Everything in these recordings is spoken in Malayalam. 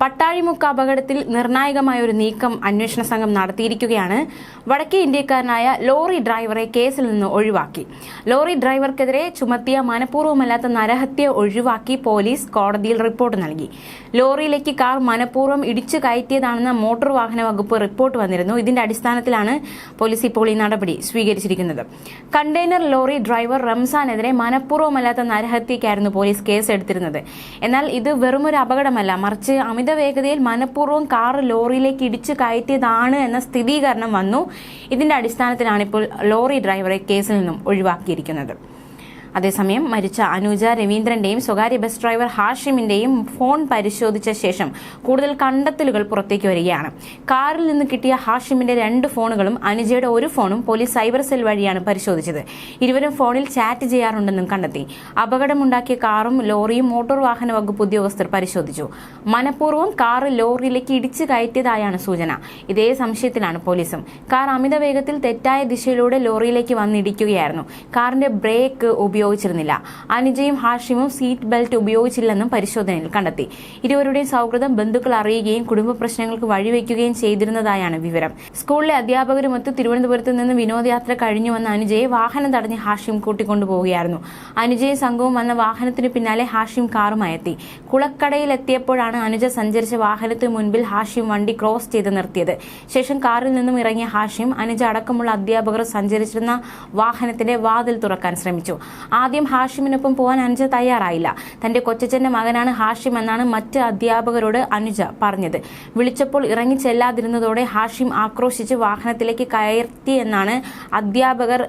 പട്ടാഴിമുക്ക് അപകടത്തിൽ നിർണായകമായ ഒരു നീക്കം അന്വേഷണ സംഘം നടത്തിയിരിക്കുകയാണ്. വടക്കേ ഇന്ത്യക്കാരനായ ലോറി ഡ്രൈവറെ കേസിൽ നിന്ന് ഒഴിവാക്കി. ലോറി ഡ്രൈവർക്കെതിരെ ചുമത്തിയ മനഃപൂർവമല്ലാത്ത നരഹത്യ ഒഴിവാക്കി പോലീസ് കോടതിയിൽ റിപ്പോർട്ട് നൽകി. ലോറിയിലേക്ക് കാർ മനഃപൂർവം ഇടിച്ചു കയറ്റിയതാണെന്ന മോട്ടോർ വാഹന വകുപ്പ് റിപ്പോർട്ട് വന്നിരുന്നു. ഇതിന്റെ അടിസ്ഥാനത്തിലാണ് പോലീസ് ഇപ്പോൾ ഈ നടപടി സ്വീകരിച്ചിരിക്കുന്നത്. കണ്ടെയ്നർ ലോറി ഡ്രൈവർ റംസാനെതിരെ മനഃപൂർവമല്ലാത്ത നരഹത്യക്കായിരുന്നു പോലീസ് കേസ് എടുത്തിരുന്നത് എന്നാൽ ഇത് വെറുമൊരു അപകടമല്ല മറിച്ച് അമിത വേഗതയിൽ മനഃപൂർവം കാർ ലോറിയിലേക്ക് ഇടിച്ചു കയറ്റിയതാണ് എന്ന സ്ഥിരീകരണം വന്നു. ഇതിന്റെ അടിസ്ഥാനത്തിലാണ് ഇപ്പോൾ ലോറി ഡ്രൈവറെ കേസിൽ നിന്നും ഒഴിവാക്കിയിരിക്കുന്നത്. അതേസമയം മരിച്ച അനുജ രവീന്ദ്രന്റെയും സ്വകാര്യ ബസ് ഡ്രൈവർ ഹാഷിമിന്റെയും ഫോൺ പരിശോധിച്ച ശേഷം കൂടുതൽ കണ്ടെത്തലുകൾ പുറത്തേക്ക് വരികയാണ്. കാറിൽ നിന്ന് കിട്ടിയ ഹാഷിമിന്റെ രണ്ട് ഫോണുകളും അനുജയുടെ ഒരു ഫോണും പോലീസ് സൈബർ സെൽ വഴിയാണ് പരിശോധിച്ചത്. ഇരുവരും ഫോണിൽ ചാറ്റ് ചെയ്യാറുണ്ടെന്നും കണ്ടെത്തി. അപകടമുണ്ടാക്കിയ കാറും ലോറിയും മോട്ടോർ വാഹന വകുപ്പ് ഉദ്യോഗസ്ഥർ പരിശോധിച്ചു. മനഃപൂർവം കാർ ലോറിയിലേക്ക് ഇടിച്ചു കയറ്റിയതായാണ് സൂചന. ഇതേ സംശയത്തിലാണ് പോലീസും. കാർ അമിത വേഗത്തിൽ തെറ്റായ ദിശയിലൂടെ ലോറിയിലേക്ക് വന്നിടിക്കുകയായിരുന്നു. കാറിന്റെ ബ്രേക്ക് ഉപയോഗിച്ചിരുന്നില്ല. അനുജയും ഹാഷിമും സീറ്റ് ബെൽറ്റ് ഉപയോഗിച്ചില്ലെന്നും പരിശോധനയിൽ കണ്ടെത്തി. ഇരുവരുടെയും സൗഹൃദം ബന്ധുക്കൾ അറിയുകയും കുടുംബ പ്രശ്നങ്ങൾക്ക് വഴിവെക്കുകയും ചെയ്തിരുന്നതായാണ് വിവരം. സ്കൂളിലെ അധ്യാപകരുമൊത്ത് തിരുവനന്തപുരത്ത് നിന്ന് വിനോദയാത്ര കഴിഞ്ഞുവന്ന അനുജയെ വാഹനം തടഞ്ഞ് ഹാഷിം കൂട്ടിക്കൊണ്ടുപോവുകയായിരുന്നു. അനുജയും സംഘവും വന്ന വാഹനത്തിന് പിന്നാലെ ഹാഷിം കാറുമായി എത്തി. കുളക്കടയിൽ എത്തിയപ്പോഴാണ് അനുജ സഞ്ചരിച്ച വാഹനത്തിന് മുൻപിൽ ഹാഷിം വണ്ടി ക്രോസ് ചെയ്ത് നിർത്തിയത്. ശേഷം കാറിൽ നിന്നും ഇറങ്ങിയ ഹാഷിം അനുജ അടക്കമുള്ള അധ്യാപകർ സഞ്ചരിച്ചിരുന്ന വാഹനത്തിന്റെ വാതിൽ തുറക്കാൻ ശ്രമിച്ചു. ആദ്യം ഹാഷിമിനൊപ്പം പോകാൻ അനുജ തയ്യാറായില്ല. തന്റെ കൊച്ചച്ഛന്റെ മകനാണ് ഹാഷിം എന്നാണ് മറ്റ് അധ്യാപകരോട് അനുജ പറഞ്ഞത്. വിളിച്ചപ്പോൾ ഇറങ്ങി ചെല്ലാതിരുന്നതോടെ ഹാഷിം ആക്രോശിച്ച് വാഹനത്തിലേക്ക് കയർത്തി എന്നാണ് അധ്യാപകർ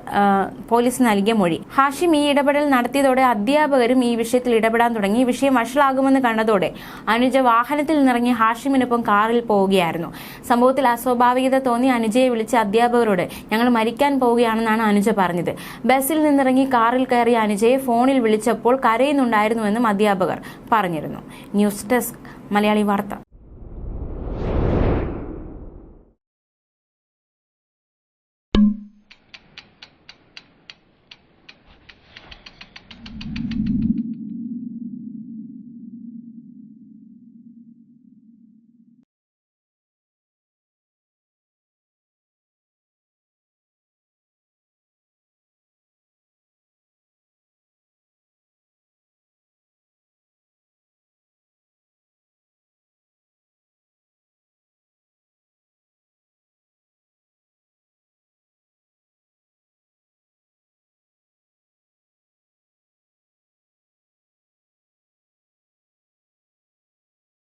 പോലീസ് നൽകിയ മൊഴി. ഹാഷിം ഈ ഇടപെടൽ നടത്തിയതോടെ അധ്യാപകരും ഈ വിഷയത്തിൽ ഇടപെടാൻ തുടങ്ങി. വിഷയം വഷളാകുമെന്ന് കണ്ടതോടെ അനുജ വാഹനത്തിൽ നിന്നിറങ്ങി ഹാഷിമിനൊപ്പം കാറിൽ പോവുകയായിരുന്നു. സംഭവത്തിൽ അസ്വാഭാവികത തോന്നി അനുജയെ വിളിച്ച അധ്യാപകരോട് ഞങ്ങൾ മരിക്കാൻ പോവുകയാണെന്നാണ് അനുജ പറഞ്ഞത്. ബസ്സിൽ നിന്നിറങ്ങി കാറിൽ കയറിയ അനുജയെ ഫോണിൽ വിളിച്ചപ്പോൾ കരയുന്നുണ്ടായിരുന്നുവെന്നും അധ്യാപകർ പറഞ്ഞിരുന്നു. ന്യൂസ് ഡെസ്ക് മലയാളി വാർത്ത.